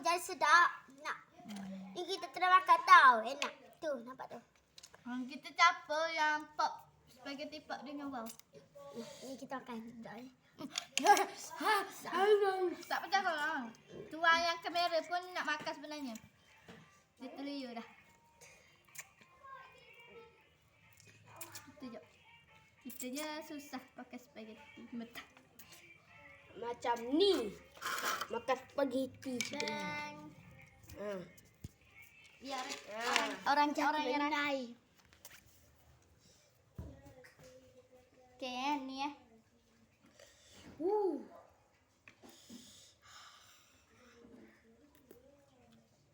jadi sedap. Nak. Ni kita tengah makan tau. Enak. Tu, nampak tu. Hmm, kita campur yang pop spaghetti pop dengan wow. Ni kita makan. Sekejap ni. Tak pecah kau lah. Tuan yang kamera pun nak makan sebenarnya. Dia terliur dah. Kita jap. Kita je susah pakai spaghetti. Betul. Macam ni. Makan spaghetti. Dan Ha. biar Ha. orang Jatuh orang yang benar. Okay, eh, ni eh. Uh.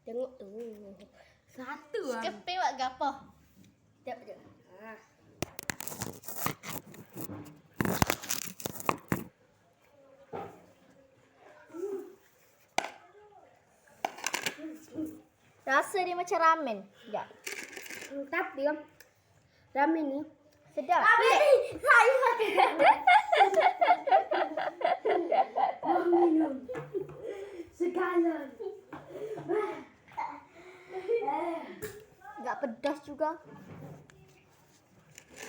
Tengok tu. Satu. Sekeping buat gapo? Sekejap, sekejap. Ha. Rasa dia macam ramen. Sekejap. Hmm, Tapi ramen ni Sedap. Ramen ni saya makan. minum segala. Enggak pedas juga.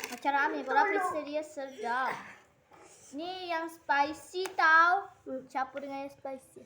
Macam ramen pun tapi dia sedap. Ni yang spicy tau. Campur dengan yang spicy.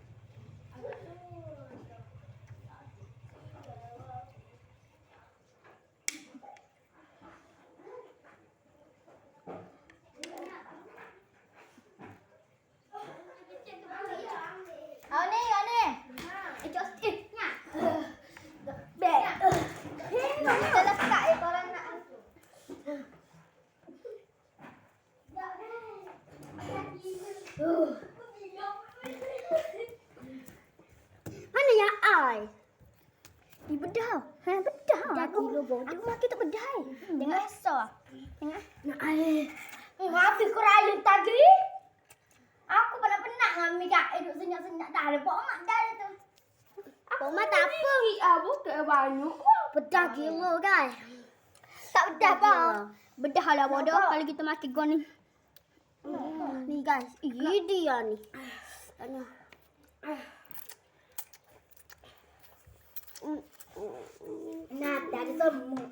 Mana yang ai? Di bedah. Ha, bedah. Dah kilo bodoh. Aku makan tak bedah. Tengok esok. Tengok. Nak ai. Mati kau rayu tadi. Aku pernah penat dengan Mika hidup senyap-senyap dah ada pok mak dah tu. Pok mak tak apa. Ah bukan banyak. Pedah kilo guys. Tak bedah apa. Bedah lah bodoh kalau kita makan gong ni. Ni guys, ini dia ni. Tanya. Nah, dari semua.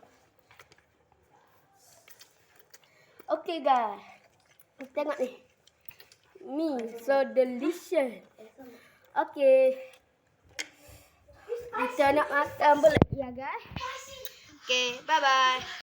Okay guys. Tengok ni. Mi, so delicious. Okay. Kita nak makan boleh ya guys. Okay, bye bye.